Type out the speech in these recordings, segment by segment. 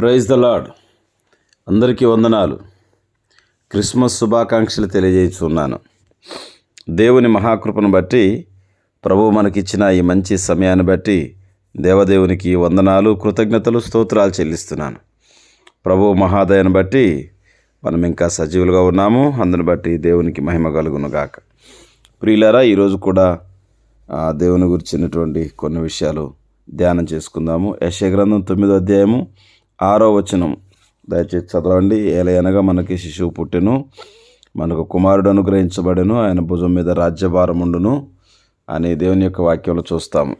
Praise the lord అందరికీ వందనాలు. Christmas శుభాకాంక్షలు తెలియజేస్తున్నాను. దేవుని మహాకృపను బట్టి ప్రభు మనకిచ్చిన ఈ మంచి సమయాన్ని బట్టి దేవదేవునికి వందనాలు కృతజ్ఞతలు స్తోత్రాలు చెల్లిస్తున్నాను. ప్రభు మహాదయను బట్టి మనం ఇంకా సజీవులుగా ఉన్నాము. అందుని బట్టి దేవునికి మహిమ కలుగును గాక ప్రియులారా ఈరోజు కూడా దేవుని గురించినటువంటి కొన్ని విషయాలు ధ్యానం చేసుకుందాము. యశ గ్రంథం తొమ్మిదో అధ్యాయము ఆరో వచనం. దయచేసి చదవండి. ఏలయనగా మనకి శిశువు పుట్టెను. మనకు కుమారుడు అనుగ్రహించబడెను. ఆయన భుజం మీద రాజ్యభారం ఉండును అని దేవుని యొక్క వాక్యంలో చూస్తాము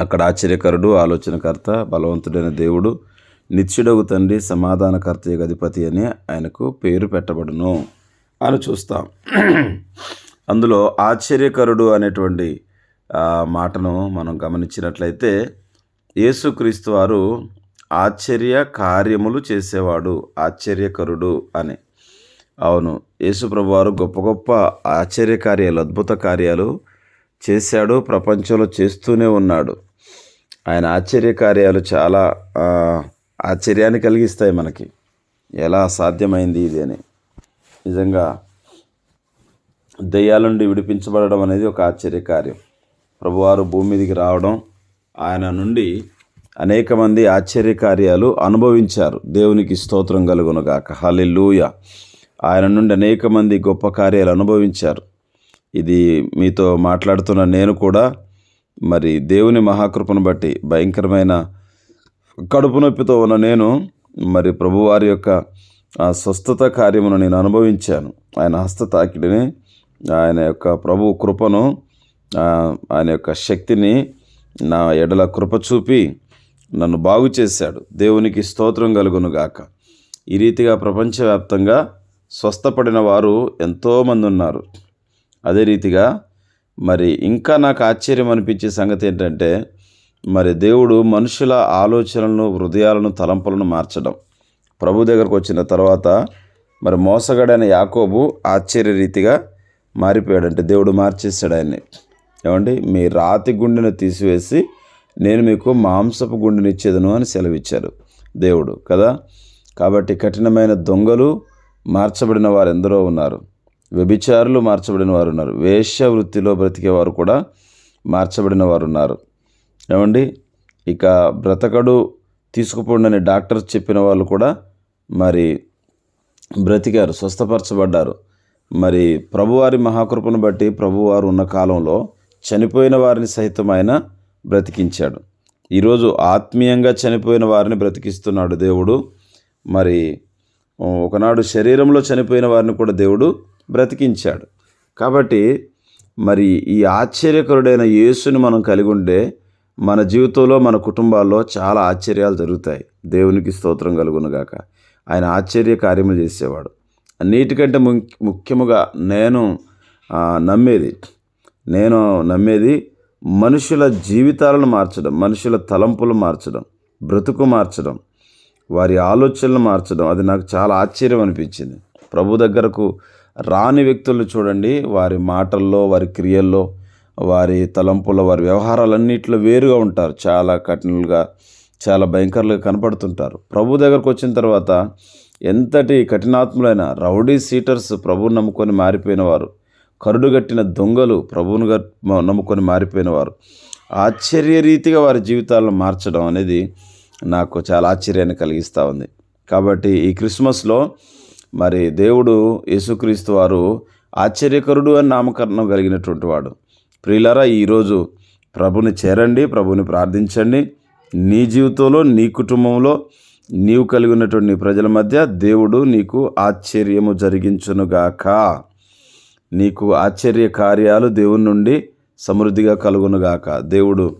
అక్కడ ఆశ్చర్యకరుడు ఆలోచనకర్త బలవంతుడైన దేవుడు నిత్యుడగు తండ్రి సమాధానకర్త అధిపతి అని ఆయనకు పేరు పెట్టబడును అని చూస్తాం. అందులో ఆశ్చర్యకరుడు అనేటువంటి ఆ, మాటను మనం గమనించినట్లయితే యేసుక్రీస్తు వారు ఆశ్చర్య కార్యములు చేసేవాడు ఆశ్చర్యకరుడు అని. అవును యేసుప్రభు వారు గొప్ప గొప్ప ఆశ్చర్య కార్యాలు అద్భుత కార్యాలు చేశాడు ప్రపంచంలో చేస్తూనే ఉన్నాడు. ఆయన ఆశ్చర్య కార్యాలు చాలా ఆశ్చర్యాన్ని కలిగిస్తాయి మనకి. ఎలా సాధ్యమైంది ఇది అని. నిజంగా దెయ్యాల నుండి విడిపించబడడం అనేది ఒక ఆశ్చర్య కార్యం ప్రభువారు భూమి మీదకి రావడం ఆయన నుండి అనేక మంది ఆశ్చర్య కార్యాలు అనుభవించారు. దేవునికి స్తోత్రం కలుగునుగాక. హల్లెలూయ. ఆయన నుండి అనేక మంది గొప్ప కార్యాలు అనుభవించారు. ఇది మీతో మాట్లాడుతున్న నేను కూడా మరి దేవుని మహాకృపను బట్టి భయంకరమైన కడుపు నొప్పితో ఉన్న నేను మరి ప్రభువారి యొక్క స్వస్థత కార్యమును నేను అనుభవించాను. ఆయన హస్త తాకిడిని ఆయన యొక్క ప్రభు కృపను ఆయన యొక్క శక్తిని నా ఎడల కృప చూపి నన్ను బాగు చేశాడు. దేవునికి స్తోత్రం కలుగును గాక. ఈ రీతిగా ప్రపంచవ్యాప్తంగా స్వస్థపడిన వారు ఎంతోమంది ఉన్నారు. అదే రీతిగా మరి ఇంకా నాకు ఆశ్చర్యం అనిపించే సంగతి ఏంటంటే మరి దేవుడు మనుషుల ఆలోచనలను హృదయాలను తలంపులను మార్చడం. ప్రభు దగ్గరకు వచ్చిన తర్వాత మరి మోసగాడైన యాకోబు ఆశ్చర్య రీతిగా మారిపోయాడంటే దేవుడు మార్చేశాడు ఆయన్ని. ఏమండి? మీ రాతి గుండెను తీసివేసి నేను మీకు మాంసపు గుండెనిచ్చేదను అని సెలవిచ్చారు దేవుడు కదా? కాబట్టి కఠినమైన దొంగలు మార్చబడిన వారు ఎందరో ఉన్నారు. వ్యభిచారులు మార్చబడిన వారు ఉన్నారు వేశ్య వృత్తిలో బ్రతికేవారు కూడా మార్చబడిన వారు ఉన్నారు ఏమండి? ఇక బ్రతకడు తీసుకుపోండి డాక్టర్ చెప్పిన వాళ్ళు కూడా మరి బ్రతికారు స్వస్థపరచబడ్డారు. మరి ప్రభువారి మహాకృపను బట్టి ప్రభువారు ఉన్న కాలంలో చనిపోయిన వారిని సహితం ఆయన బ్రతికించాడు. ఈరోజు ఆత్మీయంగా చనిపోయిన వారిని బ్రతికిస్తున్నాడు దేవుడు. మరి ఒకనాడు శరీరంలో చనిపోయిన వారిని కూడా దేవుడు బ్రతికించాడు. కాబట్టి మరి ఈ ఆశ్చర్యకరుడైన యేసుని మనం కలిగి ఉండే మన జీవితంలో మన కుటుంబాల్లో చాలా ఆశ్చర్యాలు జరుగుతాయి. దేవునికి స్తోత్రం కలుగునుగాక ఆయన ఆశ్చర్య కార్యములు చేసేవాడు. అన్నిటికంటే ము ముఖ్యముగా నేను నమ్మేది నేను నమ్మేది మనుషుల జీవితాలను మార్చడం మనుషుల తలంపులు మార్చడం బ్రతుకు మార్చడం వారి ఆలోచనలు మార్చడం అది నాకు చాలా ఆశ్చర్యం అనిపించింది. ప్రభు దగ్గరకు రాని వ్యక్తులను చూడండి వారి మాటల్లో వారి క్రియల్లో వారి తలంపుల వారి వ్యవహారాలన్నింటిలో వేరుగా ఉంటారు. చాలా కఠినలుగా చాలా భయంకరంగా కనపడుతుంటారు. ప్రభు దగ్గరకు వచ్చిన తర్వాత ఎంతటి కఠినాత్ములైన రౌడీ సీటర్స్ ప్రభు నమ్ముకొని మారిపోయిన వారు. కరుడుగట్టిన దొంగలు ప్రభువును నమ్ముకొని మారిపోయిన వారు ఆశ్చర్య రీతిగా వారి జీవితాలను మార్చడం అనేది నాకు చాలా ఆశ్చర్యాన్ని కలిగిస్తూ ఉంది. కాబట్టి ఈ క్రిస్మస్లో మరి దేవుడు యేసుక్రీస్తు వారు ఆశ్చర్యకరుడు అని నామకరణం కలిగినటువంటి వాడు. ప్రియులరా ఈరోజు ప్రభుని చేరండి ప్రభుని ప్రార్థించండి. నీ జీవితంలో నీ కుటుంబంలో నీవు కలిగి ఉన్నటువంటి నీ ప్రజల మధ్య దేవుడు నీకు ఆశ్చర్యము జరిగించునుగాక. నీకు ఆశ్చర్య కార్యాలు దేవుని నుండి సమృద్ధిగా కలుగునుగాక. దేవుడు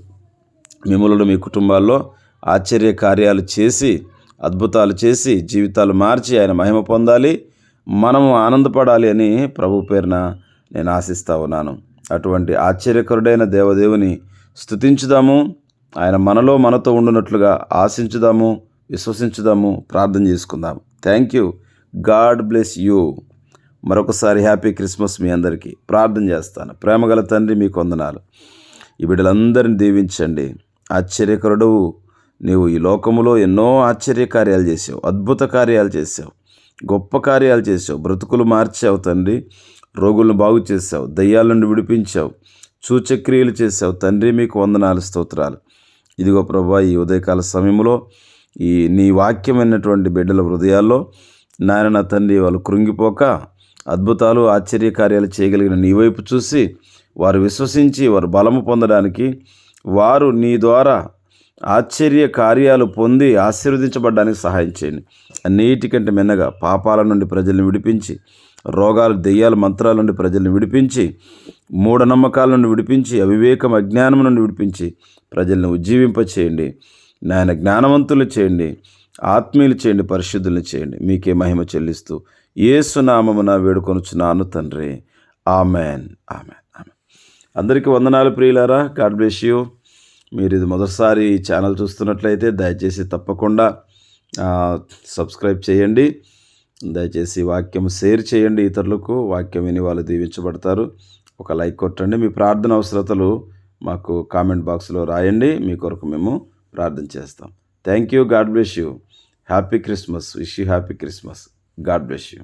మిమ్మల్ని మీ కుటుంబాల్లో ఆశ్చర్య కార్యాలు చేసి అద్భుతాలు చేసి జీవితాలు మార్చి ఆయన మహిమ పొందాలి మనము ఆనందపడాలి అని ప్రభు పేరున నేను ఆశిస్తా ఉన్నాను. అటువంటి ఆశ్చర్యకరుడైన దేవదేవుని స్థుతించుదాము ఆయన మనలో మనతో ఉండునట్లుగా ఆశించుదాము విశ్వసించుదాము ప్రార్థన చేసుకుందాము. Thank you God bless you మరొకసారి హ్యాపీ క్రిస్మస్ మీ అందరికీ. ప్రార్థన చేస్తాను. ప్రేమగల తండ్రి మీకు వందనాలు. ఈ బిడ్డలందరిని దీవించండి. ఆశ్చర్యకరుడు నీవు. ఈ లోకములో ఎన్నో ఆశ్చర్య కార్యాలు చేసావు అద్భుత కార్యాలు చేసావు గొప్ప కార్యాలు చేసావు బ్రతుకులు మార్చావు తండ్రి. రోగులను బాగు చేసావు దయ్యాల నుండి విడిపించావు. సూచక్రియలు చేసావు తండ్రి మీకు వందనాలు. స్తోత్రాలు. ఇదిగో ప్రభా ఈ ఉదయకాల సమయంలో ఈ నీ వాక్యమైనటువంటి బిడ్డల హృదయాల్లో నాయన నా తండ్రి వాళ్ళు కృంగిపోక అద్భుతాలు ఆశ్చర్య కార్యాలు చేయగలిగిన నీ వైపు చూసి వారు విశ్వసించి వారు బలము పొందడానికి వారు నీ ద్వారా ఆశ్చర్య కార్యాలు పొంది ఆశీర్వదించబడడానికి సహాయం చేయండి. అన్నిటికంటే మిన్నగా పాపాల నుండి ప్రజల్ని విడిపించి రోగాలు దెయ్యాలు మంత్రాల నుండి ప్రజల్ని విడిపించి మూఢనమ్మకాల నుండి విడిపించి అవివేకం అజ్ఞానం నుండి విడిపించి ప్రజల్ని ఉజ్జీవింప చేయండి నాయన జ్ఞానవంతులు చేయండి. ఆత్మీయులు చేయండి. పరిశుద్ధులను చేయండి. మీకే మహిమ చెల్లిస్తూ ఏసునామమున వేడుకొనుచున్నాను తండ్రి. ఆమెన్. ఆమెన్. ఆమెన్. అందరికీ వందనాలు ప్రియులారా. God bless you. మీరు ఇది మొదటిసారి ఈ ఛానల్ చూస్తున్నట్లయితే దయచేసి తప్పకుండా సబ్స్క్రైబ్ చేయండి. దయచేసి వాక్యం షేర్ చేయండి ఇతరులకు. వాక్యం విని వాళ్ళు దీవించబడతారు. ఒక లైక్ కొట్టండి. మీ ప్రార్థన అవసరతలు మాకు కామెంట్ బాక్స్లో రాయండి. మీ కొరకు మేము ప్రార్థన చేస్తాం. Thank you. God bless you. Happy Christmas. Wish you happy Christmas. God bless you